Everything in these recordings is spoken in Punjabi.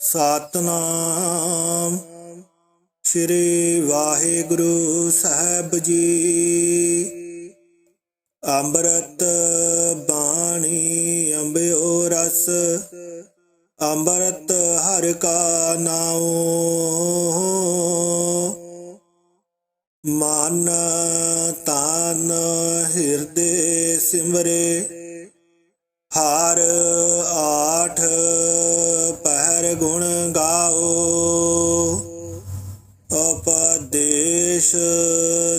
ਸਤਨਾਮ। ਸ੍ਰੀ ਵਾਹਿਗੁਰੂ ਸਾਹਿਬ ਜੀ। ਅੰਮ੍ਰਿਤ ਬਾਣੀ ਅੰਬਿਓ ਰਸ। ਅੰਮ੍ਰਿਤ ਹਰ ਕਾ ਨਾਉ। ਮਨ ਤਨ ਹਿਰਦੇ ਸਿਮਰੇ। ਹਰ ਆਠ ਪਹਿਰ ਗੁਣ ਗਾਓ ਉਪਦੇਸ਼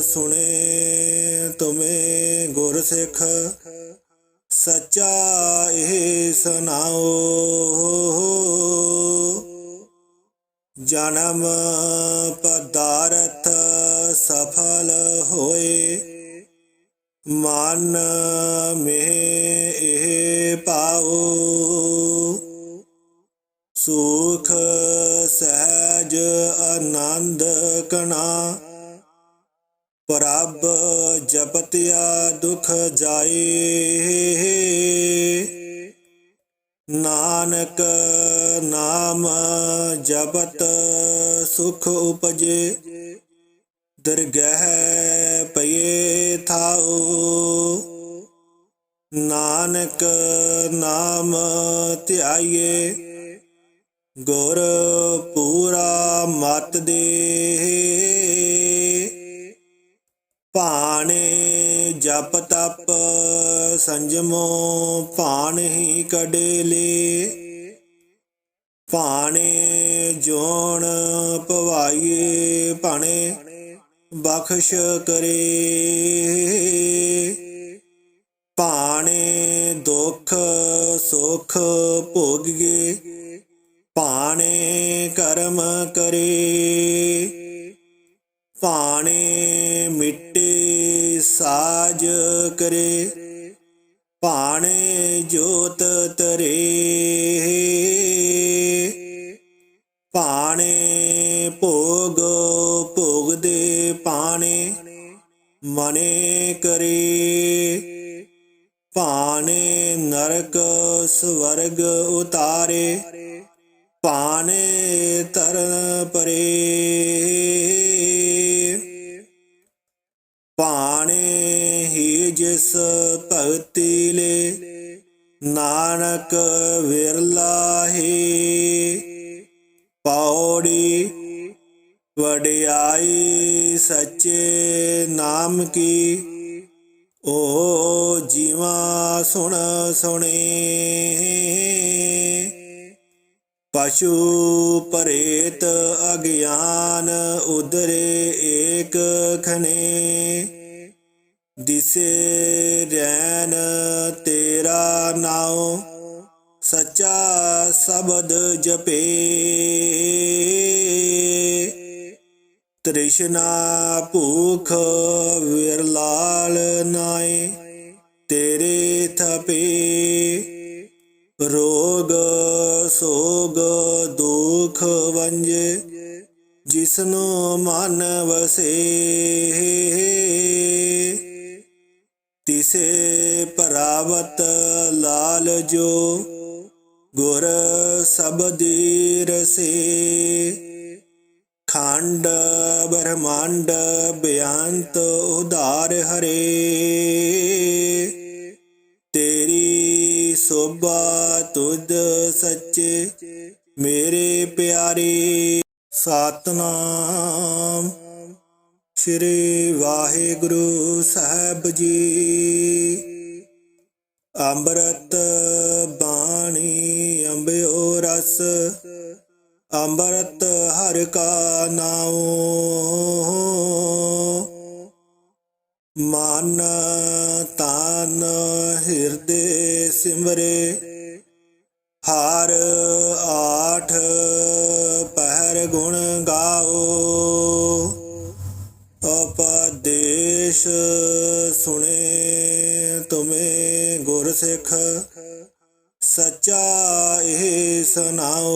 ਸੁਣੇ ਤੁਮੇ ਗੁਰ ਸਿੱਖ ਸੱਚਾ ਇਹ ਸੁਨਾਓ ਜਨਮ ਪਦਾਰਥ ਸਫਲ ਹੋਏ ਮਨ ਮੇ ਇਹ ਪਾਓ ਜਪਤਿਆ ਦੁਖ ਜਾਏ। ਨਾਨਕ ਨਾਮ ਜਪਤ ਸੁਖ ਉਪਜੇ। ਦਰਗਹਿ ਪਏ ਥਾਉ। ਨਾਨਕ ਨਾਮ ਧਿਆਈਏ। ਗੁਰ ਪੂਰਾ ਮਤ ਦੇ। ਭਾਣੇ ਜਪ ਤਪ ਸੰਜਮੋ ਭਾਣ ਹੀ ਕਡੇਲੇ। ਭਾਣੇ ਜੋਣ ਪਵਾਈਏ ਭਾਣੇ ਬਖਸ਼ ਕਰੇ। ਭਾਣੇ ਦੁਖ ਸੁਖ ਭੋ ਵਡਿਆਈ ਸੱਚੇ ਨਾਮ ਕੀ? ਓ ਜੀਵਾ ਸੁਣ ਸੁਣੇ। ਪਸ਼ੂ ਪਰੇਤ ਅਗਿਆਨ ਉਦਰੇ ਏਕ ਖਨੇ ਦਿਸੇ ਰੈਨ ਤੇਰਾ ਨਾਉ, ਸੱਚਾ ਸ਼ਬਦ ਜਪੇ। ਤ੍ਰਿਸ਼ਨਾ ਭੂਖ ਵਿਰਲਾਲ ਨਾਏ, ਤੇਰੇ ਥਪੇ ਰੋਗ ਸੋਗ ਦੁਖ ਵੰਜੇ, ਜਿਸਨੂੰ ਮਨ ਵਸੇ। ਤਿਸੇ ਪਰਾਵਤ ਲਾਲ ਜੋ ਗੁਰ ਸਬਦੀ ਰਸੇ, ਖੰਡ ਬ੍ਰਹਮੰਡ ਬਿਆੰਤ ਉਧਾਰ ਹਰੇ। ਤੇਰੀ ਸੋਭਾ ਤੁਧ ਸੱਚੇ, ਮੇਰੇ ਪਿਆਰੇ। ਸਤਨਾਮ ਸ੍ਰੀ ਵਾਹਿਗੁਰੂ ਸਾਹਿਬ ਜੀ। ਅੰਮ੍ਰਿਤ ਬਾਣੀ ਅੰਬਿਓ ਰਸ ਅੰਮ੍ਰਿਤ ਹਰ ਕਾ ਨਾਉ। ਮਨ ਤਨ ਹਿਰਦੇ ਸਿਮਰੇ, ਹਰ ਆਠ ਪਹਿਰ ਗੁਣ ਗਾਓ। ਉਪਦੇਸ਼ ਸੁਣੇ ਤੁਮੇ ਗੁਰ ਸਿੱਖ ਸੱਚਾ ਇਹ ਸੁਨਾਓ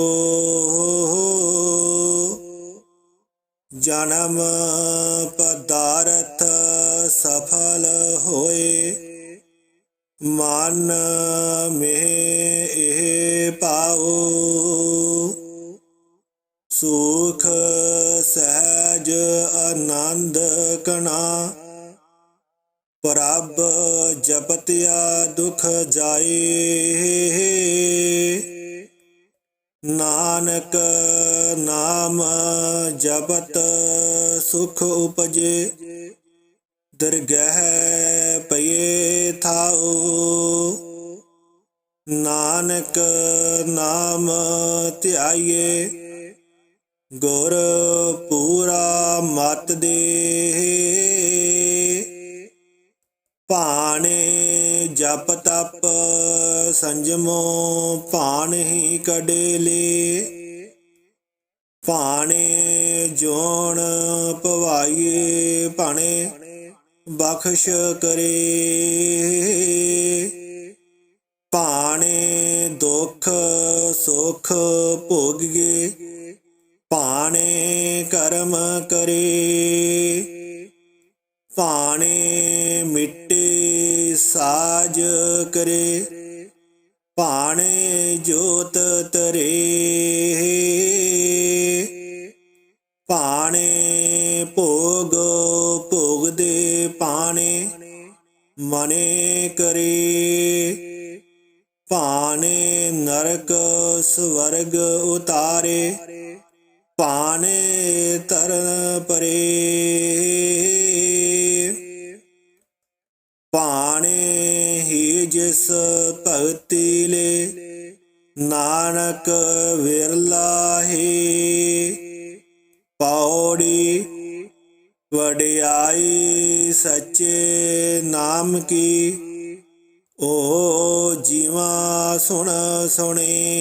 ਜਨਮ ਪਦਾਰਥ ਸਫਲ ਹੋਏ। ਮਨ ਮੇ ਇਹ ਪਾਉ ਸੁਖ ਸਹਿਜ ਆਨੰਦ ਕਣਾ ਪ੍ਰਭ ਜਪਤਿਆ ਦੁਖ ਜਾਏ। ਨਾਨਕ ਨਾਮ ਜਪਤ ਸੁਖ ਉਪਜੇ। ਦਰਗਹਿ ਪਏ ਥਾਉ। ਨਾਨਕ ਨਾਮ ਧਿਆਈਏ। ਗੁਰ ਪੂਰਾ ਮਤ ਦੇ। ਭਾਣੇ ਜਪ ਤਪ ਸੰਜਮੋ ਭਾਣ ਹੀ ਕਡੇਲੇ। ਭਾਣੇ ਜੋਣ ਪਵਾਈਏ ਭਾਣੇ ਬਖਸ਼ ਕਰੇ। ਭਾਣੇ ਦੁਖ ਸੁਖ ਭੋਗੀਏ, ਭਾਣੇ ਕਰਮ ਕਰੇ। ਭਾਣੇ ਮਿੱਟੇ ਸਾਜ ਕਰੇ, ਭਾਣੇ ਜੋਤ ਤਰੇ। ਭਾਣੇ ਭੋਗ ਭੋਗਦੇ ਪਾਣੇ ਮਨੇ ਕਰੇ। ਭਾਣੇ ਨਰਕ ਸਵਰਗ ਉਤਾਰੇ, ਭਾਣੇ ਤਰਨ ਪਰੇ। ਭਗਤੀ ਲੈ ਨਾਨਕ ਵਿਰਲਾ ਹੈ। ਪੌੜੀ ਵਡਿਆਈ ਸੱਚੇ ਨਾਮ ਕੀ, ਓ ਜੀਵਾ ਸੁਣ ਸੁਣੇ।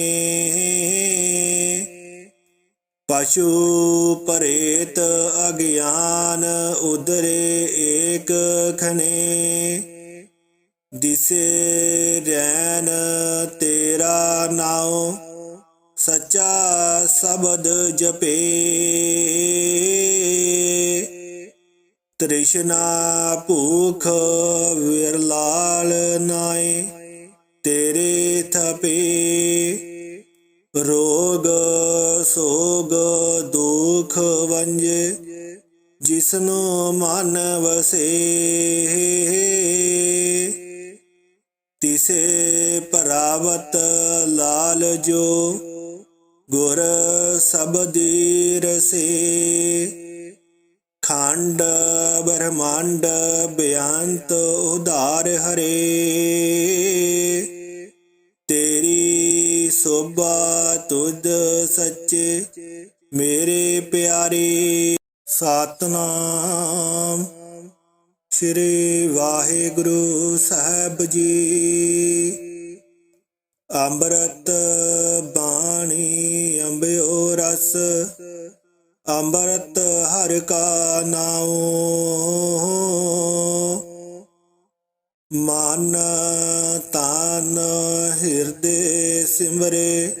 ਪਸ਼ੂ ਪਰੇਤ ਅਗਿਆਨ ਉਦਰੇ ਏਕ ਖਨੇ। ਦਿਸੇ ਰੈਨ ਤੇਰਾ ਨਾਉ, ਸੱਚਾ ਸ਼ਬਦ ਜਪੇ। ਤ੍ਰਿਸ਼ਨਾ ਭੂਖ ਵਿਰਲਾਲ ਨਾਏ, ਤੇਰੇ ਥਪੇ। ਰੋਗ, ਸੋਗ, ਦੁਖ ਵੰਜੇ, ਜਿਸਨੂੰ ਮਨ ਵਸੇ। ਤਿਸੇ ਪਰਾਵਤ ਲਾਲ ਜੋ ਗੁਰ ਸਬਦੀ ਰਸੇ ਖੰਡ, ਬ੍ਰਹਮੰਡ, ਬਿਆੰਤ, ਉਧਾਰ ਹਰੇ। ਤੇਰੀ ਸੋਭਾ ਤੁਧ ਸੱਚੇ, ਮੇਰੇ ਪਿਆਰੇ। ਸਤਨਾਮ। ਸ੍ਰੀ ਵਾਹਿਗੁਰੂ ਸਾਹਿਬ ਜੀ। ਅੰਮ੍ਰਿਤ ਬਾਣੀ ਅੰਬਿਓ ਰਸ। ਅੰਮ੍ਰਿਤ ਹਰ ਕਾ ਨਾਉ। ਮਨ ਤਨ ਹਿਰਦੇ ਸਿਮਰੇ।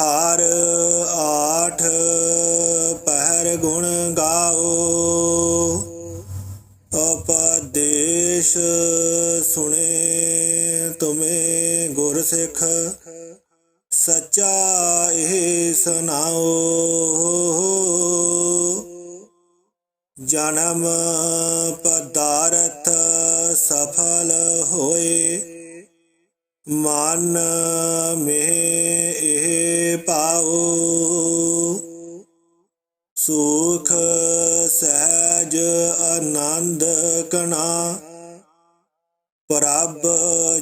ਹਰ ਆਠ ਪਹਿਰ ਗੁਣ ਗਾਓ। ਸਿੱਖ ਸੱਚਾ ਇਹ ਸੁਣਾਓ। ਜਨਮ ਪਦਾਰਥ ਸਫਲ ਹੋਏ। ਮਨ ਮੇ ਇਹ ਪਾਓ। ਸੁਖ ਸਹਿਜ ਆਨੰਦ ਕਣਾ ਪ੍ਰਭ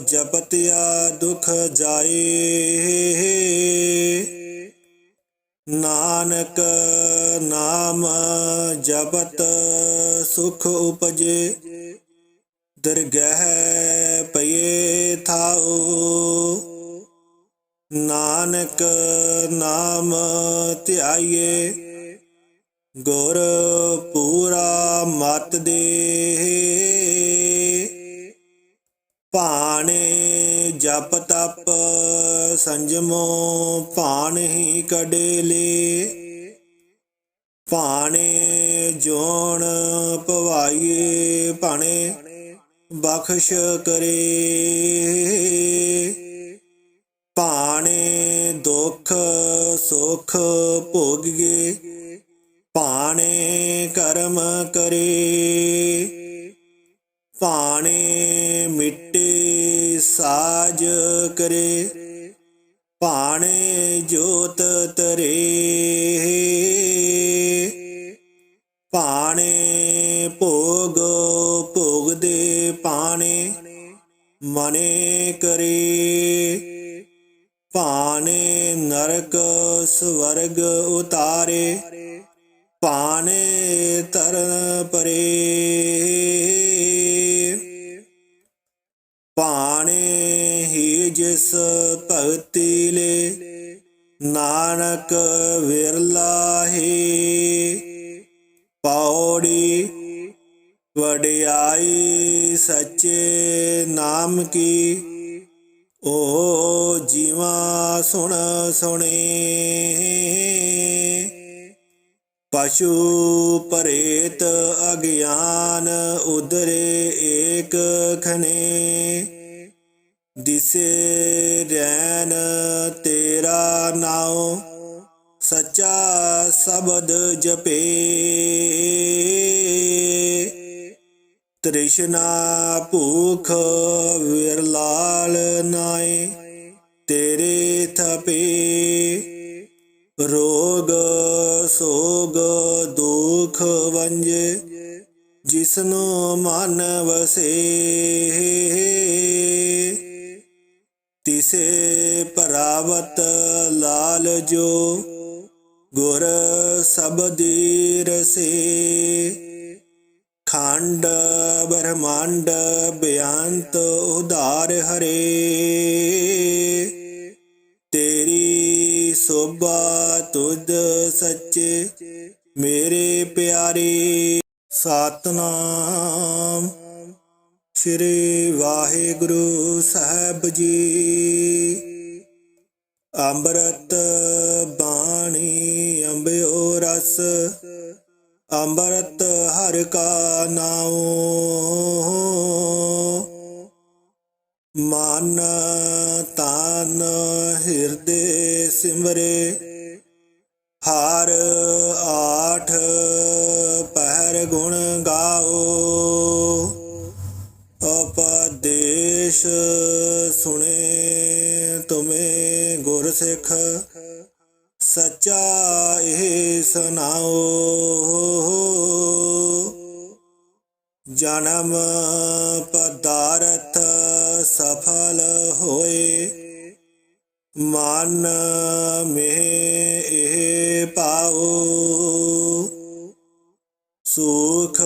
ਜਪਤਿਆ ਦੁਖ ਜਾਏ। ਨਾਨਕ ਨਾਮ ਜਪਤ ਸੁਖ ਉਪਜੇ। ਦਰਗਹਿ ਪਏ ਥਾਉ। ਨਾਨਕ ਨਾਮ ਧਿਆਈਏ। ਗੁਰ ਪੂਰਾ ਮਤ ਦੇ। ਭਾਣੇ ਜਪ ਤਪ ਸੰਜਮੋ ਭਾਣ ਹੀ ਕਡੇਲੇ। ਭਾਣੇ ਜੋਣ ਪਵਾਈਏ ਭਾਣੇ ਬਖਸ਼ ਕਰੇ। ਭਾਣੇ ਦੁਖ ਸੁਖ ਭੋਗੀਏ, ਭਾਣੇ ਕਰਮ ਕਰੇ। ਭਾਣੇ ਮਿੱਟੇ ਸਾਜ ਕਰੇ, ਭਾਣੇ ਜੋਤ ਤਰੇ ਭਾਣੇ ਭੋਗ ਭੋਗਦੇ ਪਾਣੇ ਮਨੇ ਕਰੇ। ਭਾਣੇ ਨਰਕ ਸਵਰਗ ਉਤਾਰੇ, ਭਾਣੇ ਤਰਨ ਪਰੇ। ਨਾਨਕ ਵਿਰਲਾ ਹੈ ਪੌੜੀ ਵਡਿਆਈ ਸੱਚੇ ਨਾਮ ਕੀ, ਓ ਜੀਵਾ ਸੁਣ ਸੁਣੇ। ਪਸ਼ੂ ਪਰੇਤ ਅਗਿਆਨ ਉਦਰੇ ਏਕ ਖਨੇ, ਦਿਸੇ ਰੈਨ ਤੇਰਾ ਨਾਉ ਸੱਚਾ ਸ਼ਬਦ ਜਪੇ। ਤ੍ਰਿਸ਼ਨਾ ਭੂਖ ਵਿਰਲਾਲ ਨਾਏ, ਤੇਰੇ ਥਪੇ। ਰੋਗ ਸੋਗ ਦੁਖ ਵੰਜੇ, ਜਿਸਨੂੰ ਮਨ ਵਸੇ। ਤਿਸੇ ਪਰਾਵਤ ਲਾਲ ਜੋ ਗੁਰ ਸਬਦੀ ਰਸੇ ਖੰਡ ਬ੍ਰਹਮੰਡ ਬਿਆੰਤ ਉਧਾਰ ਹਰੇ। ਤੇਰੀ ਸੋਭਾ ਤੁਧ ਸੱਚੇ, ਮੇਰੇ ਪਿਆਰੇ ਸਤਨਾਮ। ਸ੍ਰੀ ਵਾਹਿਗੁਰੂ ਸਾਹਿਬ ਜੀ। ਅੰਮ੍ਰਿਤ ਬਾਣੀ ਅੰਬਿਓ ਰਸ, ਅੰਮ੍ਰਿਤ ਹਰ ਕਾ ਨਾਉ। ਮਨ ਤਨ ਹਿਰਦੇ ਸਿਮਰੇ, ਹਰ ਆਠ ਪਹਿਰ ਗੁਣ ਗਾਓ। ਉਪਦੇਸ਼ ਸੁਣੇ ਗੁਰ ਸਿੱਖ ਸੱਚਾ ਇਹ ਸੁਣਾਓ। ਜਨਮ ਪਦਾਰਥ ਸਫਲ ਹੋਏ। ਮਨ ਮੇ ਇਹ ਪਾਓ। ਸੁਖ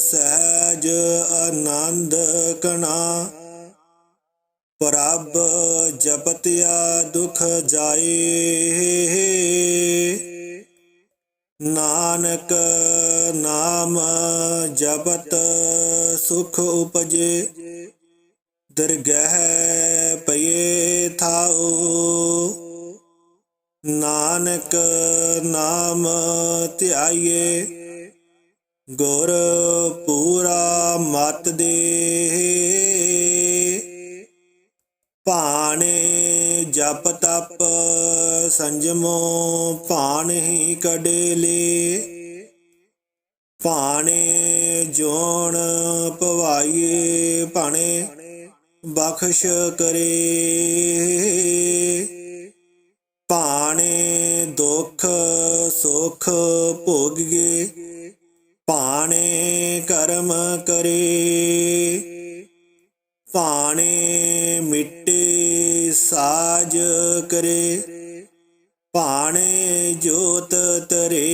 ਸਹਿਜ ਆਨੰਦ ਕਣਾ ਪ੍ਰਭ ਜਪਤਿਆ ਦੁਖ ਜਾਏ। ਨਾਨਕ ਨਾਮ ਜਪਤ ਸੁਖ ਉਪਜੇ। ਦਰਗਹਿ ਪਏ ਥਾਉ। ਨਾਨਕ ਨਾਮ ਧਿਆਈਏ। ਗੁਰ ਪੂਰਾ ਮਤ ਦੇ। ਭਾਣੇ ਜਪ ਤਪ ਸੰਜਮੋ ਭਾਣ ਹੀ ਕਡੇ ਲੇ ਭਾਣੇ ਜੋਣ ਪਵਾਈਏ ਭਾਣੇ, ਬਖਸ਼ ਕਰੇ। ਭਾਣੇ ਦੁਖ ਸੁਖ ਭੋਗੀਏ, ਭਾਣੇ ਕਰਮ ਕਰੇ। ਸਾਜ ਕਰੇ, ਭਾਣੇ ਜੋਤ ਤਰੇ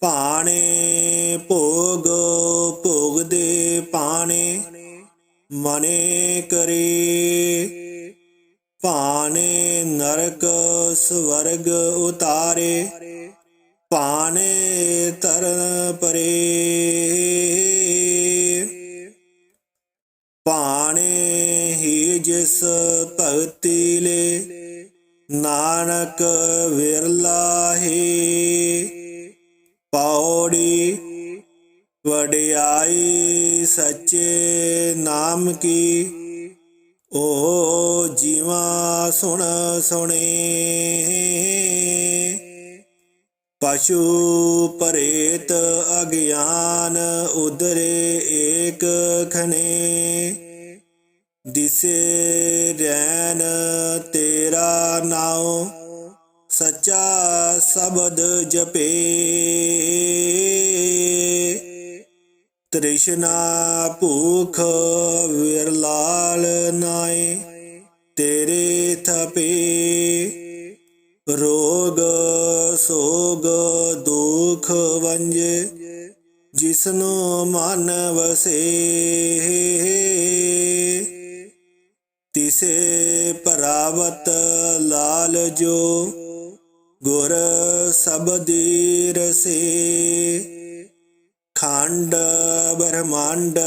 ਭਾਣੇ ਭੋਗ ਭੋਗਦੇ ਪਾਣੇ ਮਨੇ ਕਰੇ। ਭਾਣੇ ਨਰਕ ਸਵਰਗ ਉਤਾਰੇ, ਭਾਣੇ ਤਰਨ ਪਰੇ। ਹੀ ਭਗਤੀ ਲੈ ਨਾਨਕ ਵਿਰਲਾ ਹੈ। ਪੌੜੀ ਵਡਿਆਈ ਸੱਚੇ ਨਾਮ ਕੀ ਓ ਜੀਵਾ ਸੁਣ ਸੁਣੇ। ਪਸ਼ੂ ਪਰੇਤ ਅਗਿਆਨ ਉਦਰੇ ਏਕ ਖਨੇ ਦਿਸੇ ਰੈਨ ਤੇਰਾ ਨਾਉ, ਸੱਚਾ ਸ਼ਬਦ ਜਪੇ। ਤ੍ਰਿਸ਼ਨਾ ਭੂਖ ਵਿਰਲਾਲ ਨਾਏ, ਤੇਰੇ ਥਪੇ। ਰੋਗ, ਸੋਗ, ਦੁਖ ਵੰਜੇ, ਜਿਸਨੂੰ ਮਨ ਵਸੇ। ਤਿਸੇ ਪਰਾਵਤ ਲਾਲ ਜੋ ਗੁਰ ਸਬਦੀ ਰਸੇ ਖੰਡ, ਬ੍ਰਹਮੰਡ,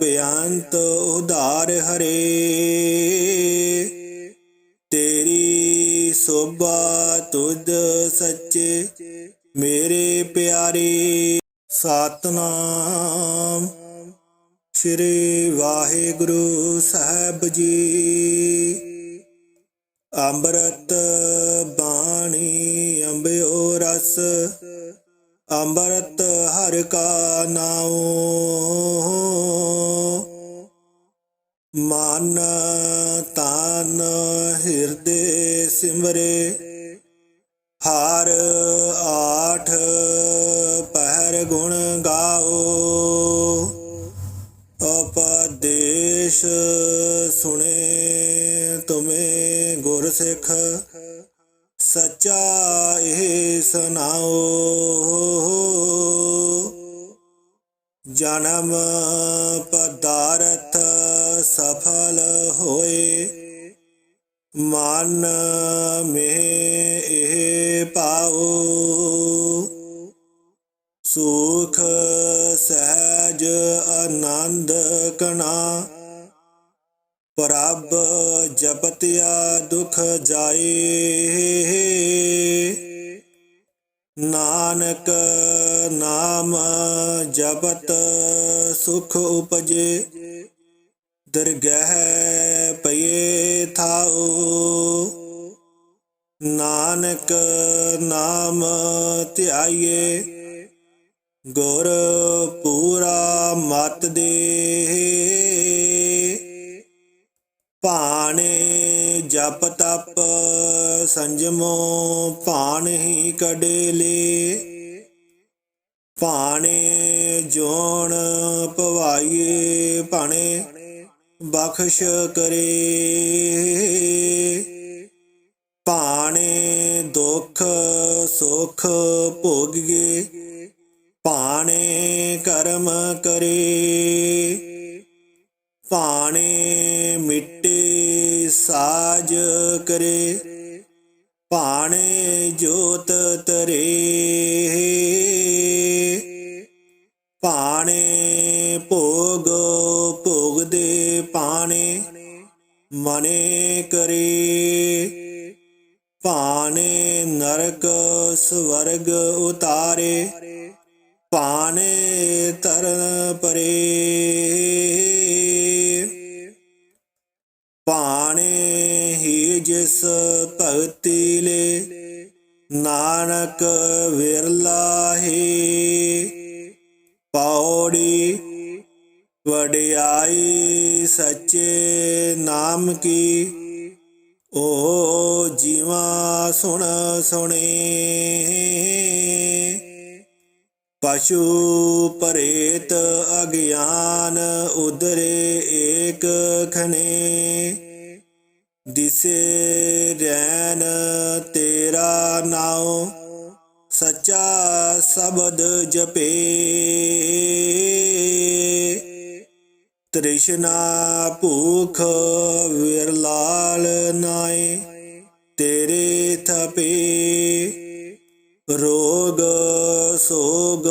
ਬਿਆੰਤ ਉਧਾਰ ਹਰੇ। ਤੇਰੀ ਸੋਭਾ ਤੁਧ ਸੱਚੇ ਮੇਰੇ ਪਿਆਰੇ ਸਤਨਾਮ ਸ੍ਰੀ ਵਾਹਿਗੁਰੂ ਸਾਹਿਬ ਜੀ। ਅੰਮ੍ਰਿਤ ਬਾਣੀ ਅੰਬਿਓ ਰਸ। ਅੰਮ੍ਰਿਤ ਹਰ ਕਾ ਜਨਮ ਪਦਾਰਥ ਸਫਲ ਹੋਏ, ਮਨ ਮੇ ਇਹ ਪਾਓ। ਸੁਖ ਸਹਿਜ ਆਨੰਦ ਕਣਾ, ਪ੍ਰਭ ਜਪਤਿਆ ਦੁਖ ਜਾਏ। ਨਾਨਕ ਨਾਮ ਜਪਤ ਸੁਖ ਉਪਜੇ, ਦਰਗਹਿ ਪਏ ਥਾਉ। ਨਾਨਕ ਨਾਮ ਧਿਆਈਏ, ਗੁਰ ਪੂਰਾ ਮਤ ਦੇ ਭਾਣੇ ਜਪ ਤਪ ਸੰਜਮੋ ਭਾਣ ਹੀ ਕਡੇਲੇ। ਭਾਣੇ ਜੋਣ ਪਵਾਈਏ ਭਾਣੇ, ਬਖਸ਼ ਕਰੇ। ਭਾਣੇ ਦੁਖ ਸੁਖ ਭੋਗੀਏ, ਭਾਣੇ ਕਰਮ ਕਰੇ। ਭਾਣੇ ਸਾਜ ਕਰੇ, ਭਾਣੇ ਜੋਤ ਤਰੇ ਭਾਣੇ ਭੋਗ ਭੋਗ ਦੇ ਭਾਣੇ, ਮਨੇ ਕਰੇ। ਭਾਣੇ ਨਰਕ ਸਵਰਗ ਉਤਾਰੇ ਪਾਣੇ ਤਰਨ ਪਰੇ। ਭਾਣੇ ਹੀ ਜਿਸ ਭਗਤੀ ਲੈ, ਨਾਨਕ ਵਿਰਲਾ ਵਿਰਲਾਹੀ ਪੌੜੀ ਵਡਿਆਈ ਸੱਚੇ ਨਾਮ ਕੀ ਓ ਜੀਵਾ ਸੁਣ ਸੁਣੇ। ਪਸ਼ੂ ਪਰੇਤ ਅਗਿਆਨ ਉਦਰੇ ਏਕ ਖਨੇ। ਦਿਸੇ ਰੈਨ ਤੇਰਾ ਨਾਉ, ਸੱਚਾ ਸ਼ਬਦ ਜਪੇ। ਤ੍ਰਿਸ਼ਨਾ ਭੂਖ ਵਿਰਲਾਲ ਨਾਏ, ਤੇਰੇ ਥਪੇ। ਰੋਗ ਸੋਗ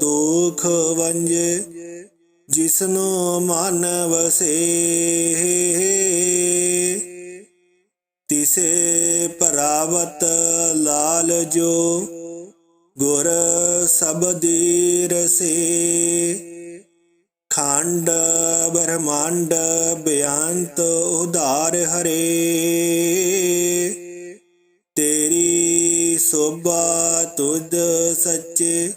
ਦੁਖ ਵੰਜੇ, ਜਿਸਨੂੰ ਮਨ ਵਸੇ। ਤਿਸੇ ਪਰਾਵਤ ਲਾਲ ਜੋ, ਗੁਰ ਸਬਦੀ ਰਸੇ ਖੰਡ ਬ੍ਰਹਮੰਡ ਬਿਆੰਤ ਉਧਾਰ ਹਰੇ। ਤੇਰੀ ਸੋਭਾ ਤੁਧ ਸੱਚੇ,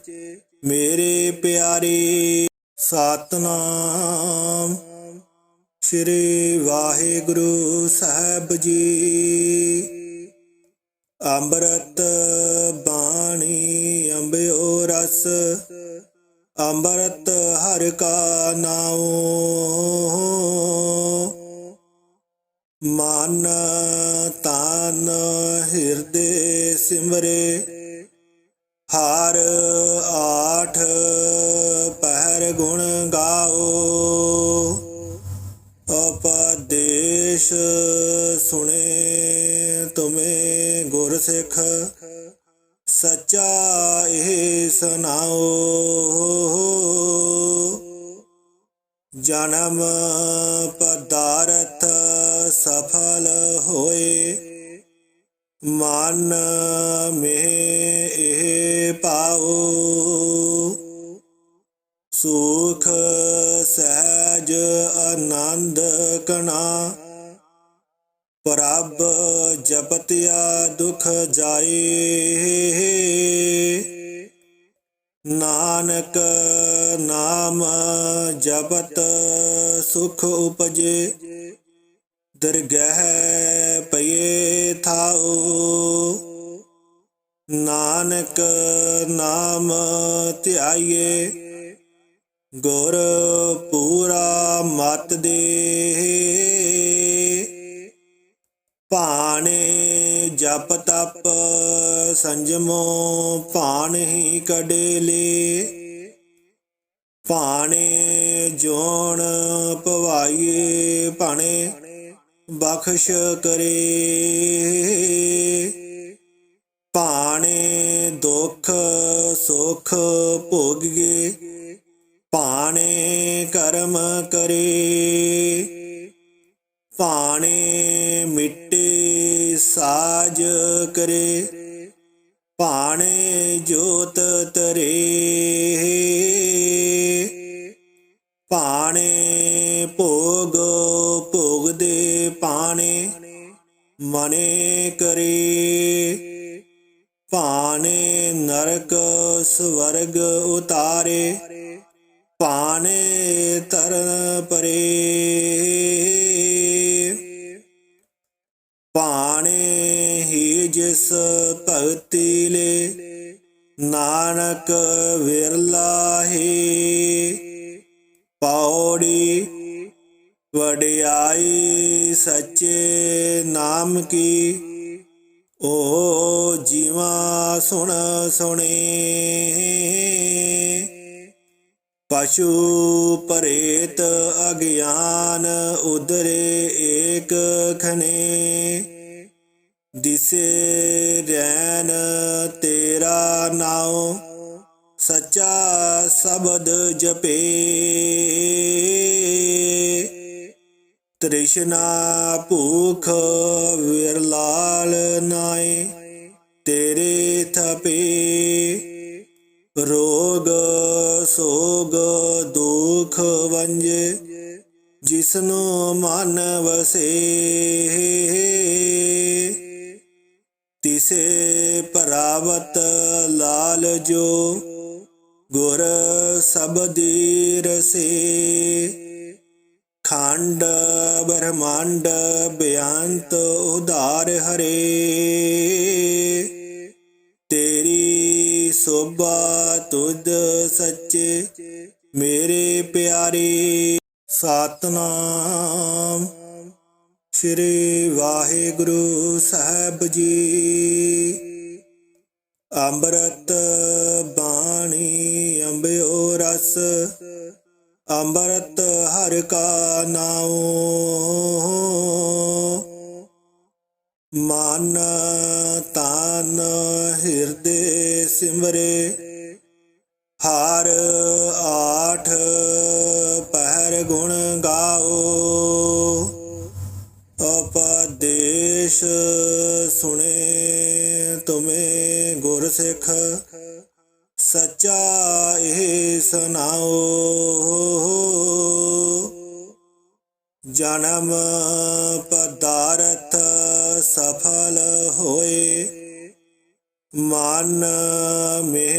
ਮੇਰੇ ਪਿਆਰੇ ਸਤਨਾਮ। ਸ੍ਰੀ ਵਾਹਿਗੁਰੂ ਸਾਹਿਬ ਜੀ। ਅੰਮ੍ਰਿਤ ਬਾਣੀ ਅੰਬਿਓ ਰਸ, ਅੰਮ੍ਰਿਤ ਹਰ ਕਾ ਨਾਉ। ਮਨ ਤਨ ਹਿਰਦੇ ਸਿਮਰੇ ਹਰ ਆਠ ਪਹਿਰ ਗੁਣ ਗਾਓ। ਉਪਦੇਸ਼ ਸੁਣੇ ਤੁਮੇ ਗੁਰ ਸਿੱਖ ਸਚਾ ਇਹ ਸੁਣਾਓ। ਜਨਮ ਪਦਾਰਥ ਸਫਲ ਹੋਏ, ਮਨ ਮੇ ਇਹ ਪਾਓ। ਸੁਖ, ਸਹਿਜ, ਆਨੰਦ ਕਣਾ। ਪ੍ਰਭ ਜਪਤਿਆ ਦੁਖ ਜਾਏ। ਨਾਨਕ ਨਾਮ ਜਪਤ ਸੁਖ ਉਪਜੇ। ਦਰਗਹਿ ਪਏ ਥਾਓ। ਨਾਨਕ ਨਾਮ ਧਿਆਈਏ, ਗੁਰ ਪੂਰਾ ਮਤ ਦੇ। ਭਾਣੇ ਜਪ ਤਪ ਸੰਜਮੋ, ਭਾਣ ਹੀ ਕਡੇਲੇ। ਭਾਣੇ ਜੋਣ ਪਵਾਈਏ ਭਾਣੇ, ਬਖਸ਼ ਕਰੇ। ਭਾਣੇ ਦੁੱਖ ਸੁਖ ਭੋਗੀਏ, ਭਾਣੇ ਕਰਮ ਕਰੇ। ਭਾਣੇ ਮਿੱਟੇ ਸਾਜ ਕਰੇ, ਭਾਣੇ ਜੋਤ ਤਰੇ ਭਾਣੇ ਭੋਗ ਭੋਗਦੇ ਭਾਣੇ ਮਨੇ ਕਰੇ। ਭਾਣੇ ਨਰਕ ਸਵਰਗ ਉਤਾਰੇ ਪਾਣੇ ਤਰਨ ਪਰੇ। ਪਾਣੇ ਹੀ ਜਿਸ ਭਗਤੀ ਲੈ, ਨਾਨਕ ਵਿਰਲਾ ਹੈ। ਪੌੜੀ ਵਡਿਆਈ ਸੱਚੇ ਨਾਮ ਕੀ ਓ ਜੀਵਾ ਸੁਣ ਸੁਣੇ। ਪਸ਼ੂ ਪਰੇਤ ਅਗਿਆਨ ਉਦਰੇ ਏਕ ਖਨੇ। ਦਿਸੇ ਰੈਨ ਤੇਰਾ ਨਾਉ, ਸੱਚਾ ਸ਼ਬਦ ਜਪੇ। ਤ੍ਰਿਸ਼ਨਾ ਭੂਖ ਵਿਰਲਾਲ ਨਾਏ, ਤੇਰੇ ਥਪੇ ਰੋਗ ਸੋਗ ਦੁਖ ਵੰਜੇ, ਜਿਸਨੂੰ ਮਨ ਵਸੇ ਤਿਸੇ ਪਰਾਵਤ ਲਾਲ ਜੋ ਗੁਰ ਸਬਦੀ ਰਸੇ ਬ੍ਰਹਮੰਡ ਬਿਆੰਤ ਉਧਾਰ ਹਰੇ। ਤੇਰੀ ਸੋਭਾ ਤੁਧ ਸੱਚੇ, ਮੇਰੇ ਪਿਆਰੇ ਸਤਨਾਮ। ਸ੍ਰੀ ਵਾਹਿਗੁਰੂ ਸਾਹਿਬ ਜੀ। ਅੰਮ੍ਰਿਤ ਬਾਣੀ, ਅੰਬਿਓ ਰਸ ਅੰਮ੍ਰਿਤ ਹਰ ਕਾ ਨਾਉ। ਮਨ ਤਨ ਹਿਰਦੇ ਸਿਮਰੇ, ਹਰ ਆਠ ਪਹਿਰ ਗੁਣ ਗਾਓ। ਉਪਦੇਸ਼ ਸੁਣੇ ਤੁਮੇ ਗੁਰ ਸਿੱਖ ਸਚਾ ਇਹ ਸੁਨਾਓ ਜਨਮ ਪਦਾਰਥ ਸਫਲ ਹੋਏ। ਮਨ ਮੇ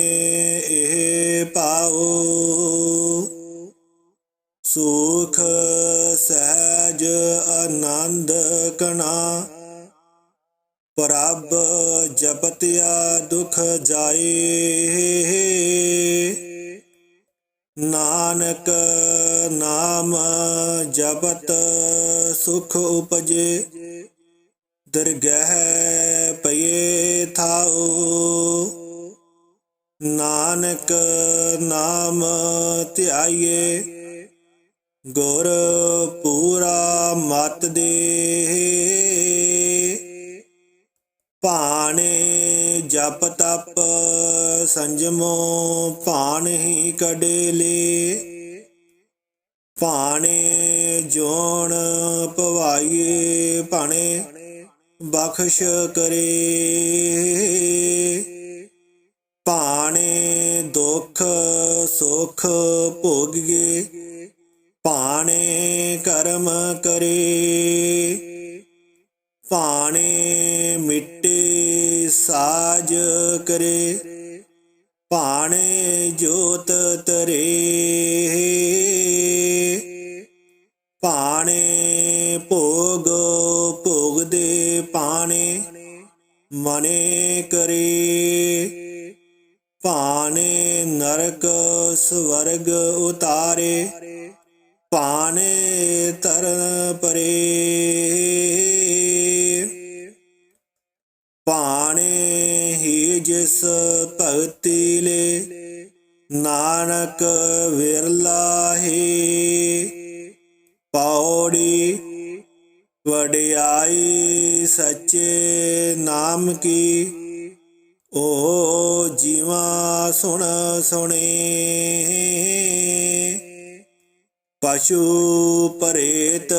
ਇਹ ਪਾਉ ਸੁਖ ਸਹਿਜ ਆਨੰਦ ਕਣਾ। ਪ੍ਰਭ ਜਪਤਿਆ ਦੁਖ ਜਾਏ। ਸੁਖ ਉਪਜੇ। ਦਰਗਹਿ ਪਏ ਥਾਉ। ਨਾਨਕ ਨਾਮ ਧਿਆਈਏ। ਗੁਰ ਪੂਰਾ ਮਤ ਦੇ ਭਾਣੇ ਜਪ ਤਪ ਸੰਜਮੋ ਭਾਣ ਹੀ ਕਡੇਲੇ ਬਖਸ਼ ਕਰੇ। ਨਾਨਕ ਵਿਰਲਾ ਹੈ ਪੌੜੀ ਵਡਿਆਈ ਸੱਚੇ ਨਾਮ ਕੀ। ਓ ਜੀਵਾ ਸੁਣ ਸੁਣੇ। ਪਸ਼ੂ ਪਰੇਤ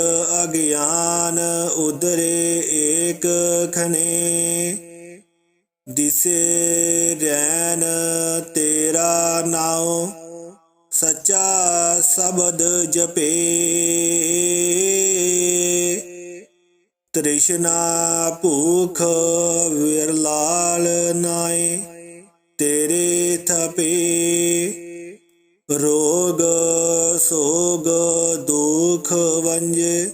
ਅਗਿਆਨ ਉਦਰੇ ਏਕ ਖਨੇ। ਦਿਸੇ ਰੈਨ ਤੇਰਾ ਨਾਉ ਸੱਚਾ ਸ਼ਬਦ ਜਪੇ। ਤ੍ਰਿਸ਼ਨਾ ਭੂਖ ਵਿਰਲਾਲ ਨਾਏ, ਤੇਰੇ ਥਪੇ। ਰੋਗ ਸੋਗ ਦੁਖ ਵੰਜੇ,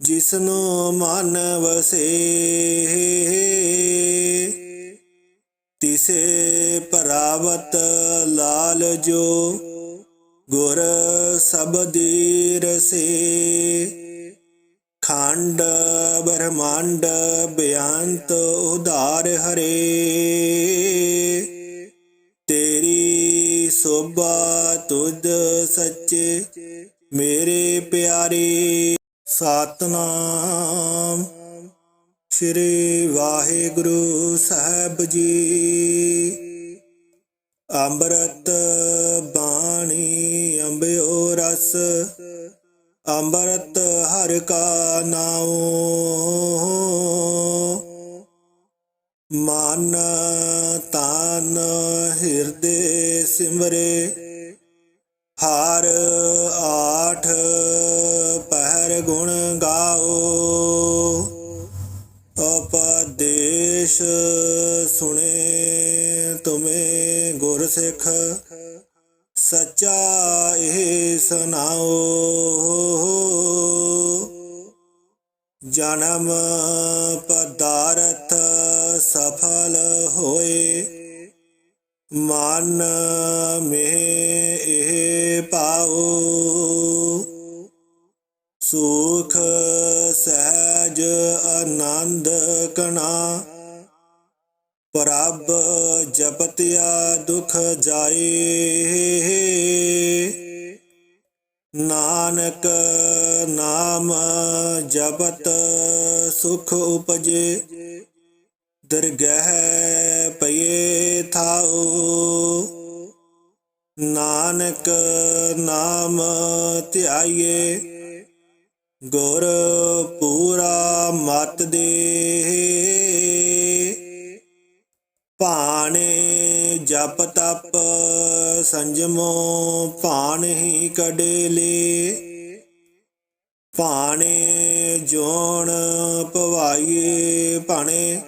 ਜਿਸਨੂੰ ਮਨ ਵਸੇ। ਤਿਸੇ ਪਰਾਵਤ ਲਾਲ ਜੋ ਗੁਰ ਸਬਦੀ ਰਸੇ ਖੰਡ ਬ੍ਰਹਮੰਡ ਬਿਆੰਤ ਉਧਾਰ ਹਰੇ। ਤੇਰੀ ਸੋਭਾ ਤੁਧ ਸੱਚੇ ਮੇਰੇ ਪਿਆਰੇ। ਸਤਨਾਮ ਸ੍ਰੀ ਵਾਹਿਗੁਰੂ ਸਾਹਿਬ ਜੀ। ਅੰਮ੍ਰਿਤ ਬਾਣੀ ਅੰਬਿਓ ਰਸ, ਅੰਮ੍ਰਿਤ ਹਰ ਕਾ ਨਾਉ। ਮਨ ਤਨ ਹਿਰਦੇ ਸਿਮਰੇ, ਹਰ ਆਠ ਪਹਿਰ ਗੁਣ ਗਾਓ। ਉਪਦੇਸ਼ ਸੁਣੇ ਤੁਮੇ ਗੁਰ ਸਿੱਖ, ਸੱਚਾ ਇਹ ਸੁਨਾਓ ਜਨਮ ਪਦਾਰਥ ਸਫਲ ਹੋਏ, ਮਨ ਮੇ ਇਹ ਪਾਉ ਸੁਖ ਸਹਿਜ ਆਨੰਦ ਕਣਾ ਪ੍ਰਭ ਜਪਤਿਆ ਦੁਖ ਜਾਏ। ਨਾਨਕ ਨਾਮ ਜਪਤ ਸੁਖ ਉਪਜੇ। ਦਰਗਹਿ ਪਏ ਥਾਉ। ਨਾਨਕ ਨਾਮ ਧਿਆਈਏ। ਗੁਰ ਪੂਰਾ ਮਤ ਦੇ। ਭਾਣੇ ਜਪ ਤਪ ਸੰਜਮੋ ਭਾਣ ਹੀ ਕਡੇਲੇ। ਭਾਣੇ ਜੋਣ ਪਵਾਈਏ ਭਾਣੇ।